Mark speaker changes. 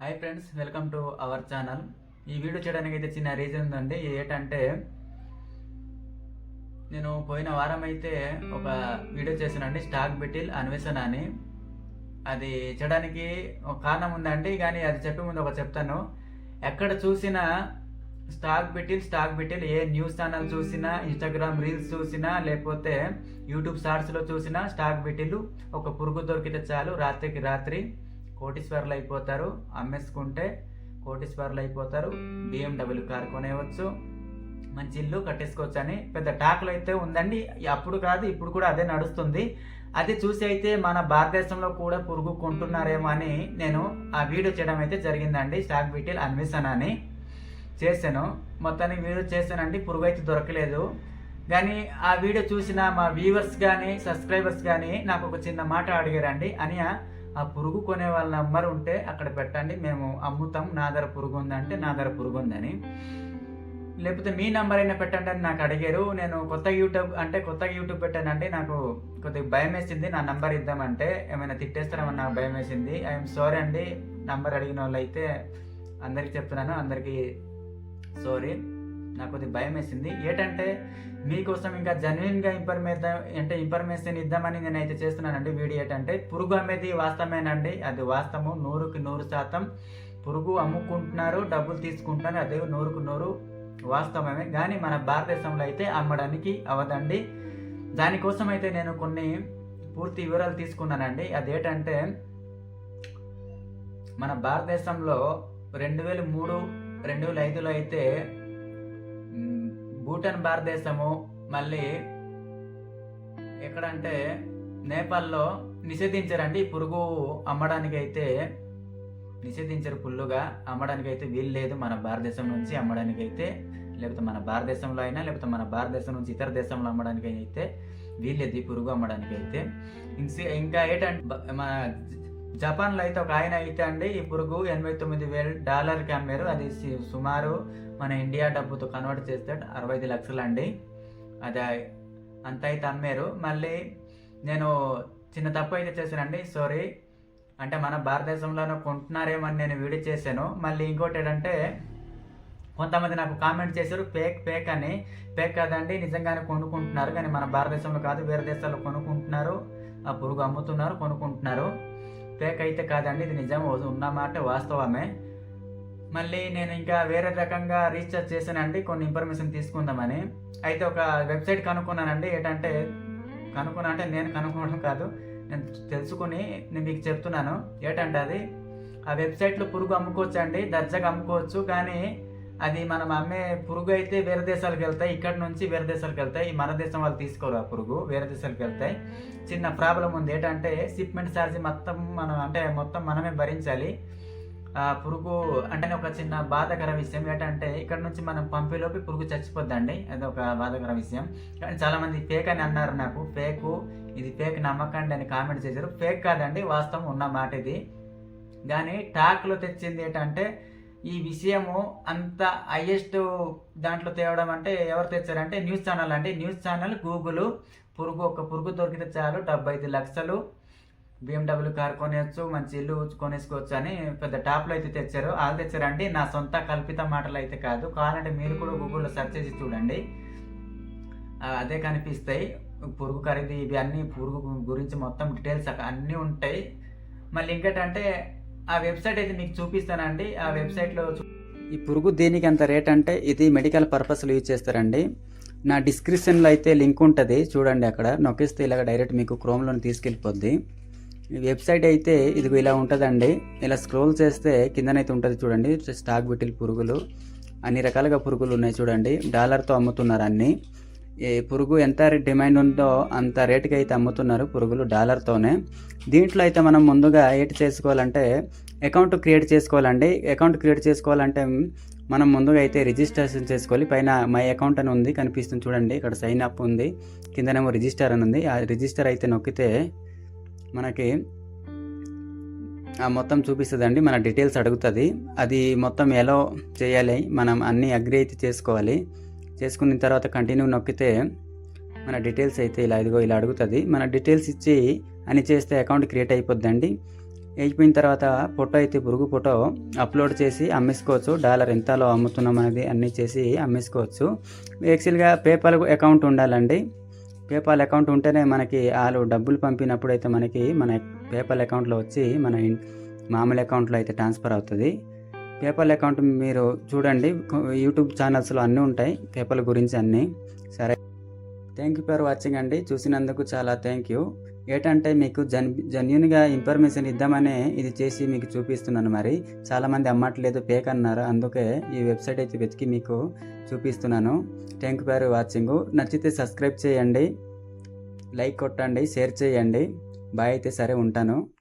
Speaker 1: Hi friends welcome to our channel ఈ video చేయడానికి అయితే చిన్న రీజన్ ఉందండి. ఏంటంటే నేను పోయిన వారం అయితే ఒక వీడియో చేశానండి స్టాక్ బిటిల్ అన్వేషణ అని. అది చేయడానికి ఒక కారణం ఉందండి కానీ అది చెప్పే ముందు ఒక చెప్తాను. ఎక్కడ చూసినా స్టాక్ బిటిల్ స్టాక్ బిటిల్ ఏ న్యూస్ ఛానల్ చూసినా ఇన్స్టాగ్రామ్ రీల్స్ చూసినా లేకపోతే యూట్యూబ్ షార్ట్స్లో చూసినా స్టాక్ బిటిల్ ఒక పురుగు దొరికితే చాలు రాత్రికి రాత్రి. కోటీశ్వర్లు అయిపోతారు అమ్మేసుకుంటే కోటీశ్వర్లు అయిపోతారు బిఎండబ్ల్యూ కార్ కొనేయవచ్చు మంచి ఇల్లు కట్టేసుకోవచ్చు అని పెద్ద టాక్లు అయితే ఉందండి. అప్పుడు కాదు ఇప్పుడు కూడా అదే నడుస్తుంది. అది చూసి అయితే మన భారతదేశంలో కూడా పురుగు కొంటున్నారేమో అని నేను ఆ వీడియో చేయడం అయితే జరిగిందండి. స్టాక్ బీటిల్ అన్వేషణ అని చేశాను. మొత్తానికి వీడియో చేశానండి పురుగు అయితే దొరకలేదు. కానీ ఆ వీడియో చూసిన మా వ్యూవర్స్ కానీ సబ్స్క్రైబర్స్ కానీ నాకు ఒక చిన్న మాట అడిగారండి. అని ఆ పురుగు కొనే వాళ్ళ నంబర్ ఉంటే అక్కడ పెట్టండి మేము అమ్ముతాం. నా ధర పురుగు ఉందంటే నా ధర పురుగు ఉందని. లేకపోతే మీ నంబర్ అయినా పెట్టండి అని నాకు అడిగారు. నేను కొత్త యూట్యూబ్ అంటే కొత్తగా యూట్యూబ్ పెట్టానంటే నాకు కొద్దిగా భయం వేసింది. నా నంబర్ ఇద్దామంటే ఏమైనా తిట్టేస్తారేమని నాకు భయం వేసింది. ఐఎమ్ సారీ అండి. నంబర్ అడిగిన వాళ్ళు అయితే అందరికి చెప్తున్నాను. అందరికీ సారీ నాకు కొద్దిగా భయం వేసింది. ఏంటంటే మీకోసం ఇంకా జెన్యున్గా ఇన్ఫర్మేషన్ అంటే ఇన్ఫర్మేషన్ ఇద్దామని నేను అయితే చేస్తున్నానండి వీడియో ఏంటంటే పురుగు అమ్మేది వాస్తవమేనండి. అది వాస్తవం నూరుకి నూరు శాతం పురుగు అమ్ముకుంటున్నారు డబ్బులు తీసుకుంటున్నారు. అదే నూరుకు నూరు వాస్తవమే. కానీ మన భారతదేశంలో అయితే అమ్మడానికి అవదండి. దానికోసం అయితే నేను కొన్ని పూర్తి వివరాలు తీసుకున్నానండి. అదేంటంటే మన భారతదేశంలో రెండు వేల మూడు రెండు వేల ఐదులో అయితే భూటాన్ భారతదేశము మళ్ళీ ఎక్కడంటే నేపాల్లో నిషేధించారండి ఈ పురుగు అమ్మడానికి అయితే నిషేధించారు ఫుల్లుగా. అమ్మడానికి అయితే వీలు లేదు మన భారతదేశం నుంచి అమ్మడానికి అయితే లేకపోతే మన భారతదేశంలో అయినా లేకపోతే మన భారతదేశం నుంచి ఇతర దేశంలో అమ్మడానికి అయితే వీల్లేదు ఈ పురుగు అమ్మడానికి అయితే ఇంసి- ఇంకా ఏంటంటే మన జపాన్లో అయితే ఒక ఆయన అయితే అండి ఈ పురుగు ఎనభై తొమ్మిది వేల డాలర్కి అమ్మారు అది సుమారు మన ఇండియా డబ్బుతో కన్వర్ట్ చేస్తే అరవై ఐదు లక్షలు అండి అదే అంత అయితే అమ్మారు. మళ్ళీ నేను చిన్న తప్పు అయితే చేశానండి సారీ అంటే మన భారతదేశంలోనే కొంటున్నారేమో అని నేను వీడియో చేశాను. మళ్ళీ ఇంకోటి ఏంటంటే కొంతమంది నాకు కామెంట్ చేశారు పేక్ పేక్ అని. పేక్ కాదండి నిజంగానే కొనుక్కుంటున్నారు. కానీ మన భారతదేశంలో కాదు వేరే దేశాల్లో కొనుక్కుంటున్నారు. ఆ పురుగు అమ్ముతున్నారు కొనుక్కుంటున్నారు. పేక్ అయితే కాదండి ఇది నిజం ఉన్నమాట వాస్తవమే. మళ్ళీ నేను ఇంకా వేరే రకంగా రీఛార్జ్ చేశానండి కొన్ని ఇన్ఫర్మేషన్ తీసుకుందామని. అయితే ఒక వెబ్సైట్ కనుక్కున్నానండి ఏంటంటే కనుక్కున్నా అంటే నేను కనుక్కోవడం కాదు నేను తెలుసుకుని నేను మీకు చెప్తున్నాను. ఏంటంటే అది ఆ వెబ్సైట్లో పురుగు అమ్ముకోవచ్చు అండి దర్జాగా అమ్ముకోవచ్చు కానీ అది మనం అమ్మే పురుగు అయితే వేరే దేశాలకు వెళ్తాయి ఇక్కడ నుంచి వేరే దేశాలకు వెళ్తాయి మన దేశం వాళ్ళు తీసుకోరు ఆ పురుగు వేరే దేశాలకు వెళ్తాయి. చిన్న ప్రాబ్లం ఉంది ఏంటంటే షిప్మెంట్ ఛార్జీ మొత్తం మనం అంటే మొత్తం మనమే భరించాలి. పురుగు అంటే ఒక చిన్న బాధాకర విషయం. ఏంటంటే ఇక్కడ నుంచి మనం పంపేలోపు పురుగు చచ్చిపోద్దండి. అది ఒక బాధాకర విషయం. కానీ చాలామంది ఫేక్ అని అన్నారు నాకు. ఫేక్ ఇది ఫేక్ నమ్మకండి అని కామెంట్ చేశారు. ఫేక్ కాదండి వాస్తవం ఉన్న మాట ఇది. కానీ టాక్లో తెచ్చింది ఏంటంటే ఈ విషయము అంత హైయెస్ట్ దాంట్లో తేవడం అంటే ఎవరు తెచ్చారంటే న్యూస్ ఛానల్ అండి. News channel Google. పురుగు ఒక పురుగు దొరికితే చాలు డెబ్బై ఐదు లక్షలు. బిఎండబ్ల్యూ కార్ కొనేయచ్చు మంచి ఇల్లు కొనేసుకోవచ్చు అని పెద్ద టాప్లో అయితే తెచ్చారు. వాళ్ళు తెచ్చారండి. నా సొంత కల్పిత మాటలు అయితే కాదు. కావాలంటే మీరు కూడా గూగుల్లో సెర్చ్ చేసి చూడండి. అదే కనిపిస్తాయి. పురుగు ఖరీదు ఇవి అన్నీ పురుగు గురించి మొత్తం డీటెయిల్స్ అన్నీ ఉంటాయి. మళ్ళీ ఇంకేంటంటే ఆ వెబ్సైట్ అయితే మీకు చూపిస్తానండి. ఆ వెబ్సైట్లో ఈ పురుగు దేనికి అంత రేట్ అంటే ఇది మెడికల్ పర్పస్లో యూజ్ చేస్తారండి. నా డిస్క్రిప్షన్లో అయితే లింక్ ఉంటుంది. చూడండి అక్కడ. నొక్కిస్తే ఇలాగ డైరెక్ట్ మీకు క్రోమ్లో తీసుకెళ్ళిపోద్ది. వెబ్సైట్ అయితే ఇది ఇలా ఉంటుందండి. ఇలా స్క్రోల్ చేస్తే కిందనైతే ఉంటుంది చూడండి. స్టాక్ బిటిల్ పురుగులు అన్ని రకాలుగా పురుగులు ఉన్నాయి చూడండి. డాలర్తో అమ్ముతున్నారు అన్నీ. ఈ పురుగు ఎంత డిమాండ్ ఉందో అంత రేటుకి అయితే అమ్ముతున్నారు పురుగులు డాలర్తోనే. దీంట్లో అయితే మనం ముందుగా ఏంటి చేసుకోవాలంటే అకౌంట్ క్రియేట్ చేసుకోవాలండి. అకౌంట్ క్రియేట్ చేసుకోవాలంటే మనం ముందుగా అయితే రిజిస్ట్రేషన్ చేసుకోవాలి. పైన మై అకౌంట్ అని ఉంది కనిపిస్తుంది చూడండి. ఇక్కడ సైన్ అప్ ఉంది కిందనేమో రిజిస్టర్ అని ఉంది. ఆ రిజిస్టర్ అయితే నొక్కితే మనకి ఆ మొత్తం చూపిస్తుందండి మన డీటెయిల్స్ అడుగుతుంది. అది మొత్తం ఎలా చేయాలి మనం అన్నీ అగ్రి అయితే చేసుకోవాలి. చేసుకున్న తర్వాత కంటిన్యూ నొక్కితే మన డీటెయిల్స్ అయితే ఇలా ఇదిగో ఇలా అడుగుతుంది. మన డీటెయిల్స్ ఇచ్చి అని చేస్తే అకౌంట్ క్రియేట్ అయిపోద్దండి.
Speaker 2: వేయిపోయిన తర్వాత ఫోటో అయితే పురుగు ఫోటో అప్లోడ్ చేసి అమ్మేసుకోవచ్చు. డాలర్ ఎంతలో అమ్ముతున్నాం అనేది అన్నీ చేసి అమ్మేసుకోవచ్చు. యాక్చువల్గా పేపాల్ అకౌంట్ ఉండాలండి. పేపాల్ అకౌంట్ ఉంటేనే మనకి వాళ్ళు డబ్బులు పంపినప్పుడు అయితే మనకి మన పేపాల్ అకౌంట్లో వచ్చి మన మామూలు అకౌంట్లో అయితే ట్రాన్స్ఫర్ అవుతుంది. పేపాల్ అకౌంట్ మీరు చూడండి యూట్యూబ్ ఛానల్స్లో అన్నీ ఉంటాయి పేపాల్ గురించి అన్నీ. సరే. థ్యాంక్ యూ ఫర్ వాచింగ్ అండి. చూసినందుకు చాలా థ్యాంక్ యూ ఏంటంటే మీకు జన్ జెన్యున్గా ఇన్ఫర్మేషన్ ఇద్దామనే ఇది చేసి మీకు చూపిస్తున్నాను మరి. చాలామంది అమ్మట్లేదు పేక్ అన్నారు. అందుకే ఈ వెబ్సైట్ అయితే వెతికి మీకు చూపిస్తున్నాను. థ్యాంక్ యూ ఫర్ వాచింగ్ నచ్చితే సబ్స్క్రైబ్ చేయండి. లైక్ కొట్టండి షేర్ చేయండి. బాయ్ అయితే సరే ఉంటాను.